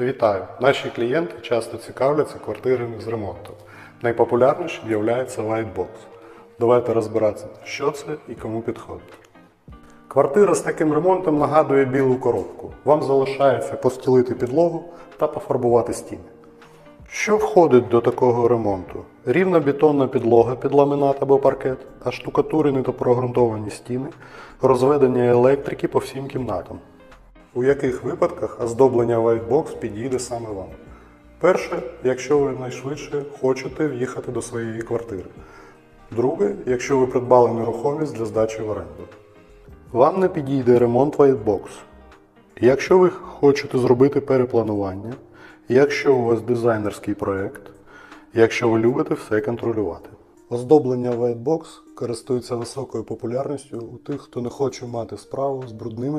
Вітаю! Наші клієнти часто цікавляться квартирами з ремонтом. Найпопулярнішим є Whitebox. Давайте розбиратися, що це і кому підходить. Квартира з таким ремонтом нагадує білу коробку. Вам залишається постілити підлогу та пофарбувати стіни. Що входить до такого ремонту? Рівна бетонна підлога під ламінат або паркет, а штукатурені та прогрунтовані стіни, розведення електрики по всім кімнатам. У яких випадках оздоблення Whitebox підійде саме вам? Перше, якщо ви найшвидше хочете в'їхати до своєї квартири. Друге, якщо ви придбали нерухомість для здачі в оренду. Вам не підійде ремонт Whitebox. Якщо ви хочете зробити перепланування, якщо у вас дизайнерський проєкт, якщо ви любите все контролювати. Оздоблення Whitebox користується високою популярністю у тих, хто не хоче мати справу з брудними